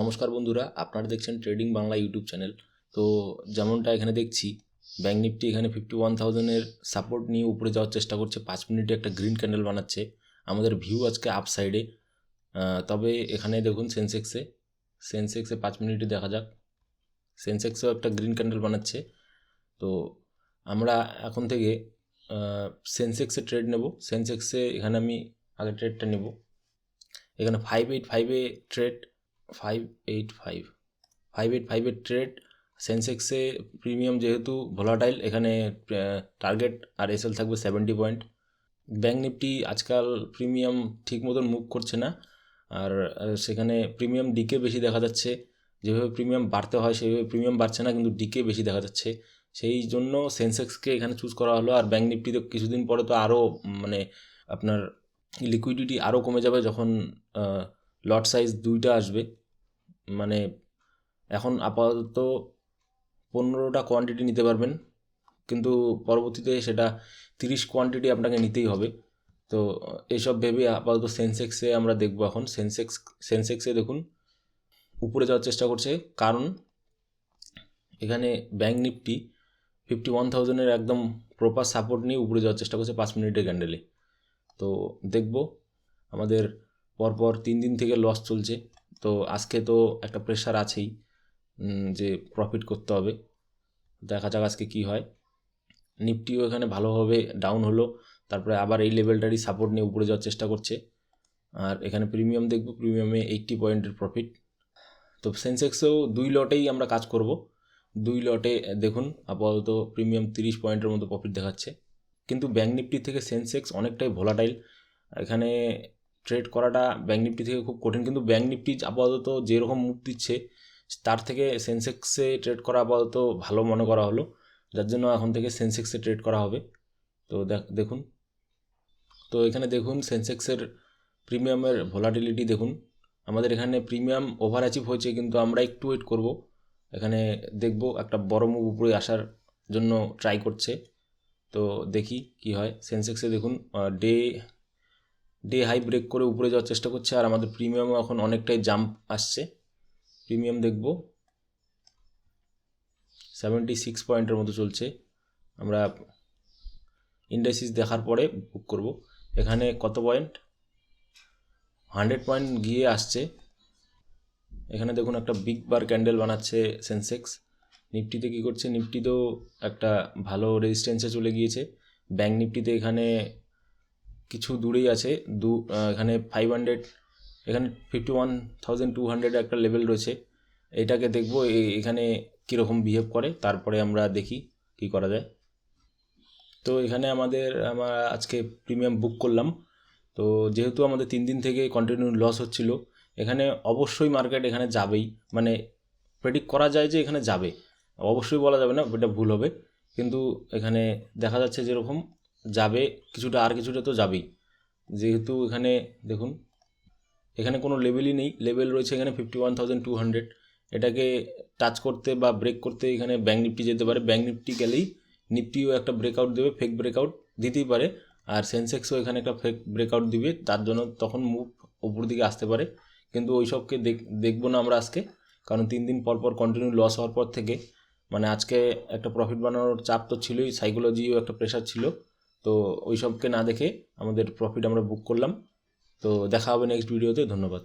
নমস্কার বন্ধুরা, আপনারা দেখছেন ট্রেডিং বাংলা ইউটিউব চ্যানেল তো যেমনটা এখানে দেখছি ব্যাঙ্ক নিফটি এখানে ফিফটি ওয়ান থাউজেন্ডের সাপোর্ট নিয়ে উপরে যাওয়ার চেষ্টা করছে, পাঁচ মিনিটে একটা গ্রিন ক্যান্ডেল বানাচ্ছে। আমাদের ভিউ আজকে আপ সাইডে তবে এখানে দেখুন সেন্সেক্সে সেন্সেক্সে পাঁচ মিনিটে দেখা যাক। সেন্সেক্সেও একটা গ্রিন ক্যান্ডেল বানাচ্ছে। তো আমরা এখন থেকে সেন্সেক্সে ট্রেড নেব। সেন্সেক্সে এখানে আমি আগে ট্রেডটা নেব। এখানে ফাইভ এইট ফাইভে trade five eight five five eight ফাইভের ট্রেড সেন্সেক্সে প্রিমিয়াম যেহেতু ভোলাটাইল এখানে টার্গেট আর এসএল থাকবে সেভেন্টি পয়েন্ট ব্যাঙ্ক নিফটি আজকাল প্রিমিয়াম ঠিক মতন মুভ করছে না। আর সেখানে প্রিমিয়াম ডিকে বেশি দেখা যাচ্ছে। যেভাবে প্রিমিয়াম বাড়তে হয়, সেভাবে প্রিমিয়াম বাড়ছে না, কিন্তু ডিকে বেশি দেখা যাচ্ছে। সেই জন্য সেন্সেক্সকে এখানে চুজ করা হলো। আর ব্যাঙ্ক নিফটিতে কিছুদিন পরে তো আরও মানে আপনার লিকুইডিটি আরও কমে যাবে যখন লট সাইজ দুইটা আসবে। মানে এখন আপাতত পনেরোটা কোয়ান্টিটি নিতে পারবেন। কিন্তু পরবর্তীতে সেটা তিরিশ কোয়ান্টিটি আপনাকে নিতেই হবে। তো এইসব ভেবে আপাতত সেন্সেক্সে আমরা দেখব এখন। সেন্সেক্স সেন্সেক্সে দেখুন, উপরে যাওয়ার চেষ্টা করছে। কারণ এখানে ব্যাঙ্ক নিফটি ফিফটি ওয়ান থাউজেন্ডের একদম প্রপার সাপোর্ট নিয়ে উপরে যাওয়ার চেষ্টা করছে পাঁচ মিনিটের ক্যান্ডেলে তো দেখব, আমাদের পরপর তিন দিন থেকে লস চলছে। তো আজকে তো একটা প্রেশার আছেই যে প্রফিট করতে হবে। দেখা যাক আজকে কি হয়। নিফটিও এখানে ভালোভাবে ডাউন হলো, তারপরে আবার এই লেভেলটারই সাপোর্ট নিয়ে উপরে যাওয়ার চেষ্টা করছে। আর এখানে প্রিমিয়াম দেখব প্রিমিয়ামে এইট্টি পয়েন্টের প্রফিট তো সেন্সেক্সেও দুই লটেই আমরা কাজ করব। দুই লটে দেখুন, আপাতত প্রিমিয়াম তিরিশ পয়েন্টের মতো প্রফিট দেখাচ্ছে। কিন্তু ব্যাঙ্ক নিফটি থেকে সেন্সেক্স অনেকটাই ভোলাটাইল এখানে ট্রেড করাটা ব্যাঙ্ক নিফটি থেকে খুব কঠিন। কিন্তু ব্যাঙ্ক নিফটি আপাতত যেরকম মুভ দিচ্ছে, তার থেকে সেন্সেক্সে ট্রেড করা আপাতত ভালো মনে করা হলো। যার জন্য এখন থেকে সেন্সেক্সে ট্রেড করা হবে। তো দেখ- দেখুন। তো এখানে দেখুন সেন্সেক্সের প্রিমিয়ামের ভোলাটিলিটি দেখুন। আমাদের এখানে প্রিমিয়াম ওভার অ্যাচিভ হয়েছে, কিন্তু আমরা একটু ওয়েট করব। এখানে দেখব একটা বড় মুভ উপরে আসার জন্য ট্রাই করছে। তো দেখি কি হয়। সেন্সেক্সে দেখুন ডে ডে হাই ব্রেক করে উপরে যাওয়ার চেষ্টা করছে আর আমাদের প্রিমিয়ামও এখন অনেকটাই জাম্প আসছে। প্রিমিয়াম দেখব। সেভেন্টি সিক্স পয়েন্টের মতো চলছে। আমরা ইন্ডাইসিস দেখার পরে বুক করব। এখানে কত পয়েন্ট হান্ড্রেড পয়েন্ট গিয়ে আসছে। এখানে দেখুন একটা বিগ বার ক্যান্ডেল বানাচ্ছে সেন্সেক্স নিফটিতে কী করছে? নিফটিতেও একটা ভালো রেজিস্ট্যান্সে চলে গিয়েছে। ব্যাঙ্ক নিফটিতে এখানে কিছু দূরেই আছে। দু এখানে ফাইভ হান্ড্রেড এখানে fifty one thousand two hundred একটা লেভেল রয়েছে। এটাকে দেখব এখানে কীরকম বিহেভ করে, তারপরে আমরা দেখি কি করা যায়। তো এখানে আমাদের, আমরা আজকে প্রিমিয়াম বুক করলাম। তো যেহেতু আমাদের তিন দিন থেকে কন্টিনিউ লস হচ্ছিল, এখানে অবশ্যই মার্কেট এখানে যাবেই। মানে প্রেডিক্ট করা যায় যে এখানে যাবে। অবশ্যই বলা যাবে না, এটা ভুল হবে। কিন্তু এখানে দেখা যাচ্ছে যেরকম যাবে, কিছুটা আর কিছুটা তো যাবেই। যেহেতু এখানে, দেখুন, এখানে কোনো লেভেলই নেই। লেভেল রয়েছে এখানে fifty one thousand two hundred এটাকে টাচ করতে বা ব্রেক করতে এখানে ব্যাঙ্ক নিফটি যেতে পারে। ব্যাঙ্ক নিফটি গেলেই নিফটিও একটা ব্রেকআউট দেবে ফেক ব্রেকআউট দিতেই পারে। আর সেন্সেক্সও এখানে একটা ফেক ব্রেকআউট দিবে। তার জন্য তখন মুভ ওপর দিকে আসতে পারে। কিন্তু ওই সবকে দেখ, দেখব না আমরা আজকে। কারণ তিন দিন পর পর কন্টিনিউ লস হওয়ার পর থেকে মানে আজকে একটা প্রফিট বানানোর চাপ তো ছিলই সাইকোলজিও একটা প্রেশার ছিল। তো ওই সবকে না দেখে আমাদের প্রফিট আমরা বুক করলাম। তো দেখা হবে নেক্সট ভিডিওতে ধন্যবাদ।